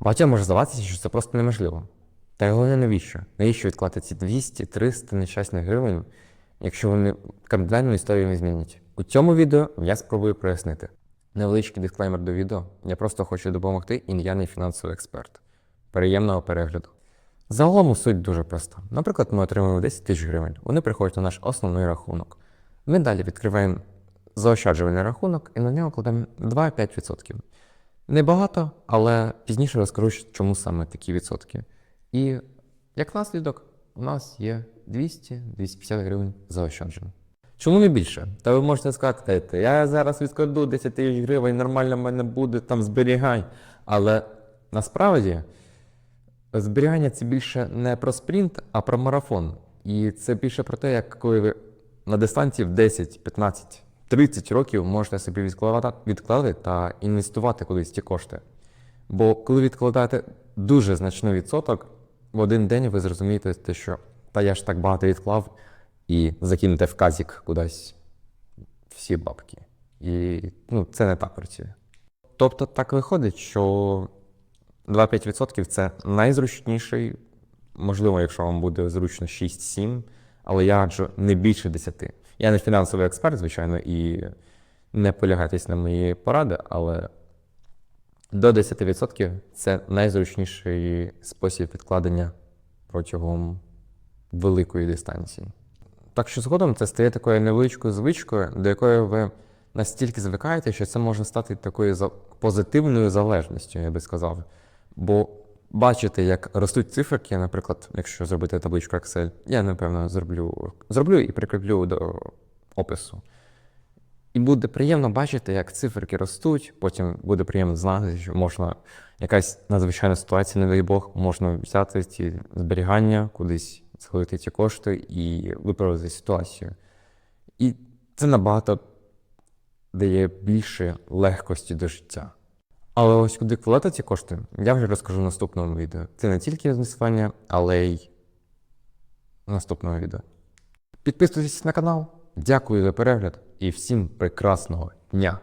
Багатьом може здаватися, що це просто неможливо. Та й головне навіщо? Навіщо відклати ці 200-300 нещасних гривень, якщо вони кардинальну історію не змінять? У цьому відео я спробую прояснити. Невеличкий дисклеймер до відео. Я просто хочу допомогти, і я не фінансовий експерт. Приємного перегляду. Загалом суть дуже проста. Наприклад, ми отримуємо 10 тисяч гривень. Вони приходять на наш основний рахунок. Ми далі відкриваємо заощаджувальний рахунок і на нього кладемо 2,5%. Небагато, але пізніше розкажу, чому саме такі відсотки. І як наслідок, у нас є 200-250 гривень заощаджено. Чому не більше? Та ви можете сказати, я зараз відкладу 10 тисяч гривень, нормально в мене буде, там зберігай. Але насправді зберігання це більше не про спринт, а про марафон. І це більше про те, як коли ви на дистанції в 10, 15, 30 років можете собі відкладати, та інвестувати кудись ці кошти. Бо коли відкладаєте дуже значний відсоток, в один день ви зрозумієте, те, що та я ж так багато відклав, і закинете в казік кудись всі бабки. І ну, це не так працює. Тобто так виходить, що 2-5% це найзручніший, можливо, якщо вам буде зручно 6-7, але я раджу не більше 10. Я не фінансовий експерт, звичайно, і не полягайтесь на мої поради, але до 10% це найзручніший спосіб відкладення протягом великої дистанції. Так що згодом це стає такою невеличкою звичкою, до якої ви настільки звикаєте, що це може стати такою позитивною залежністю, я би сказав. Бо бачите, як ростуть циферки, наприклад, якщо зробити табличку Excel, я напевно зроблю, зроблю і прикріплю до опису. І буде приємно бачити, як циферки ростуть, потім буде приємно знати, що можна якась надзвичайна ситуація, не дай Бог, можна взяти ці зберігання, кудись схилити ці кошти і виправити ситуацію. І це набагато дає більше легкості до життя. Але ось куди вкладати ці кошти, я вже розкажу в наступному відео. Це не тільки інвестування, але й в наступному відео. Підписуйтесь на канал. Дякую за перегляд і всім прекрасного дня!